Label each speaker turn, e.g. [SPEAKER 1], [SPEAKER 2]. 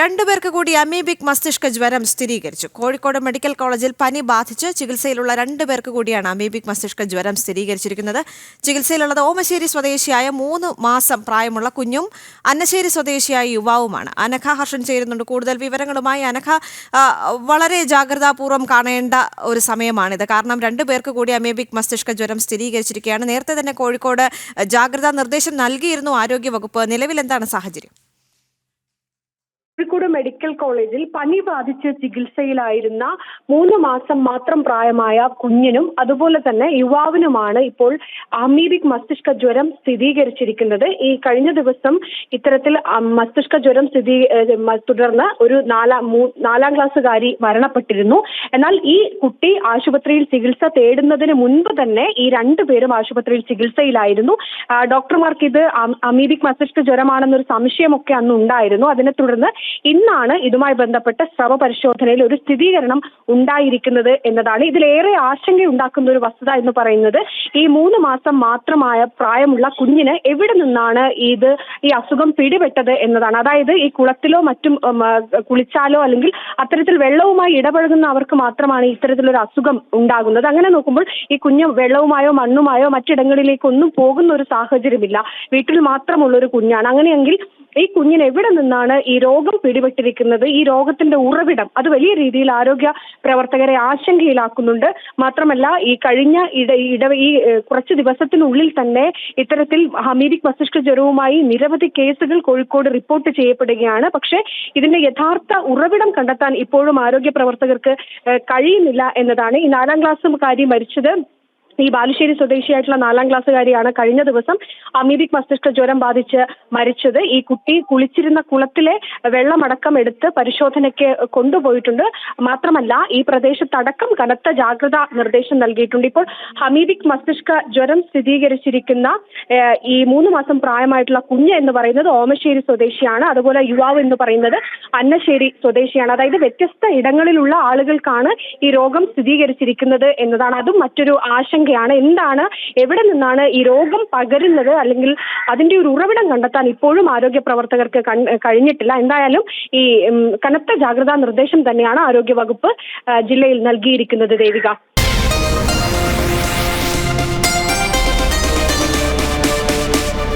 [SPEAKER 1] രണ്ടുപേർക്ക് കൂടി അമീബിക് മസ്തിഷ്ക ജ്വരം സ്ഥിരീകരിച്ചു. കോഴിക്കോട് മെഡിക്കൽ കോളേജിൽ പനി ബാധിച്ച് ചികിത്സയിലുള്ള രണ്ടുപേർക്ക് കൂടിയാണ് അമീബിക് മസ്തിഷ്ക ജ്വരം സ്ഥിരീകരിച്ചിരിക്കുന്നത്. ചികിത്സയിലുള്ളത് ഓമശ്ശേരി സ്വദേശിയായ മൂന്ന് മാസം പ്രായമുള്ള കുഞ്ഞും അന്നശ്ശേരി സ്വദേശിയായ യുവാവുമാണ്. അനഘ ഹർഷൻ ചേരുന്നുണ്ട്. കൂടുതൽ വിവരങ്ങളുമായി അനഘ വളരെ ജാഗ്രതാപൂർവം കാണേണ്ട ഒരു സമയമാണിത്. കാരണം രണ്ടുപേർക്ക് കൂടി അമീബിക് മസ്തിഷ്ക ജ്വരം സ്ഥിരീകരിച്ചിരിക്കുകയാണ്. നേരത്തെ തന്നെ കോഴിക്കോട് ജാഗ്രതാ നിർദ്ദേശം നൽകിയിരുന്നു ആരോഗ്യവകുപ്പ്. നിലവിൽ എന്താണ് സാഹചര്യം?
[SPEAKER 2] കോഴിക്കോട് മെഡിക്കൽ കോളേജിൽ പനി ബാധിച്ച് ചികിത്സയിലായിരുന്ന മൂന്ന് മാസം മാത്രം പ്രായമായ കുഞ്ഞിനും അതുപോലെ തന്നെ യുവാവിനുമാണ് ഇപ്പോൾ അമീബിക് മസ്തിഷ്ക ജ്വരം സ്ഥിരീകരിച്ചിരിക്കുന്നത്. ഈ കഴിഞ്ഞ ദിവസം ഇത്തരത്തിൽ മസ്തിഷ്ക ജ്വരം സ്ഥിതി തുടർന്ന് ഒരു നാലാം നാലാം ക്ലാസ്സുകാരി മരണപ്പെട്ടിരുന്നു. എന്നാൽ ഈ കുട്ടി ആശുപത്രിയിൽ ചികിത്സ തേടുന്നതിന് മുൻപ് തന്നെ ഈ രണ്ടുപേരും ആശുപത്രിയിൽ ചികിത്സയിലായിരുന്നു. ഡോക്ടർമാർക്ക് ഇത് അമീബിക് മസ്തിഷ്ക ജ്വരമാണെന്നൊരു സംശയമൊക്കെ അന്ന് ഉണ്ടായിരുന്നു. അതിനെ തുടർന്ന് ഇന്നാണ് ഇതുമായി ബന്ധപ്പെട്ട സ്രവ പരിശോധനയിൽ ഒരു സ്ഥിരീകരണം ഉണ്ടായിരിക്കുന്നത് എന്നതാണ്. ഇതിലേറെ ആശങ്കയുണ്ടാക്കുന്ന ഒരു വസ്തുത എന്ന് പറയുന്നത് ഈ മൂന്ന് മാസം മാത്രമായ പ്രായമുള്ള കുഞ്ഞിന് എവിടെ നിന്നാണ് ഇത് ഈ അസുഖം പിടിപെട്ടത് എന്നതാണ്. അതായത് ഈ കുളത്തിലോ മറ്റും കുളിച്ചാലോ അല്ലെങ്കിൽ അത്തരത്തിൽ വെള്ളവുമായി ഇടപഴകുന്ന അവർക്ക് മാത്രമാണ് ഇത്തരത്തിലൊരു അസുഖം ഉണ്ടാകുന്നത്. അങ്ങനെ നോക്കുമ്പോൾ ഈ കുഞ്ഞ് വെള്ളവുമായോ മണ്ണുമായോ മറ്റിടങ്ങളിലേക്കൊന്നും പോകുന്ന ഒരു സാഹചര്യമില്ല. വീട്ടിൽ മാത്രമുള്ള ഒരു കുഞ്ഞാണ്. അങ്ങനെയെങ്കിൽ ഈ കുഞ്ഞിന് എവിടെ നിന്നാണ് ഈ രോഗം പിടിപെട്ടിരിക്കുന്നത്? ഈ രോഗത്തിന്റെ ഉറവിടം അത് വലിയ രീതിയിൽ ആരോഗ്യ പ്രവർത്തകരെ ആശങ്കയിലാക്കുന്നുണ്ട്. മാത്രമല്ല ഈ കഴിഞ്ഞ ഇട ഇട ഈ കുറച്ച് ദിവസത്തിനുള്ളിൽ തന്നെ ഇത്തരത്തിൽ ഹമീദിക് മസ്തിഷ്ക ജ്വരവുമായി നിരവധി കേസുകൾ കോഴിക്കോട് റിപ്പോർട്ട് ചെയ്യപ്പെടുകയാണ്. പക്ഷേ ഇതിന്റെ യഥാർത്ഥ ഉറവിടം കണ്ടെത്താൻ ഇപ്പോഴും ആരോഗ്യ പ്രവർത്തകർക്ക് കഴിയുന്നില്ല എന്നതാണ് ഈ നാലാം ക്ലാസ്സുകാരി മരിച്ചത്. ഈ ബാലുശ്ശേരി സ്വദേശിയായിട്ടുള്ള നാലാം ക്ലാസ്സുകാരിയാണ് കഴിഞ്ഞ ദിവസം അമീബിക് മസ്തിഷ്ക ജ്വരം ബാധിച്ച് മരിച്ചത്. ഈ കുട്ടി കുളിച്ചിരുന്ന കുളത്തിലെ വെള്ളമടക്കം എടുത്ത് പരിശോധനയ്ക്ക് കൊണ്ടുപോയിട്ടുണ്ട്. മാത്രമല്ല ഈ പ്രദേശത്തടക്കം കനത്ത ജാഗ്രത നിർദ്ദേശം നൽകിയിട്ടുണ്ട്. ഇപ്പോൾ ഹമീബിക് മസ്തിഷ്ക ജ്വരം സ്ഥിരീകരിച്ചിരിക്കുന്ന ഈ മൂന്ന് മാസം പ്രായമായിട്ടുള്ള കുഞ്ഞ് എന്ന് പറയുന്നത് ഓമശ്ശേരി സ്വദേശിയാണ്. അതുപോലെ യുവാവ് എന്ന് പറയുന്നത് അന്നശ്ശേരി സ്വദേശിയാണ്. അതായത് വ്യത്യസ്ത ഇടങ്ങളിലുള്ള ആളുകൾക്കാണ് ഈ രോഗം സ്ഥിരീകരിച്ചിരിക്കുന്നത് എന്നതാണ്. അതും മറ്റൊരു ആശങ്കയാണ് എന്താണ്? എവിടെ നിന്നാണ് ഈ രോഗം പകരുന്നത്? അല്ലെങ്കിൽ അതിന്റെ ഒരു ഉറവിടം കണ്ടെത്താൻ ഇപ്പോഴും ആരോഗ്യ പ്രവർത്തകർക്ക് കഴിഞ്ഞിട്ടില്ല. എന്തായാലും ഈ കനത്ത ജാഗ്രതാ നിർദ്ദേശം തന്നെയാണ് ആരോഗ്യ വകുപ്പ് ജില്ലയിൽ നൽകിയിരിക്കുന്നത് ദേവിക.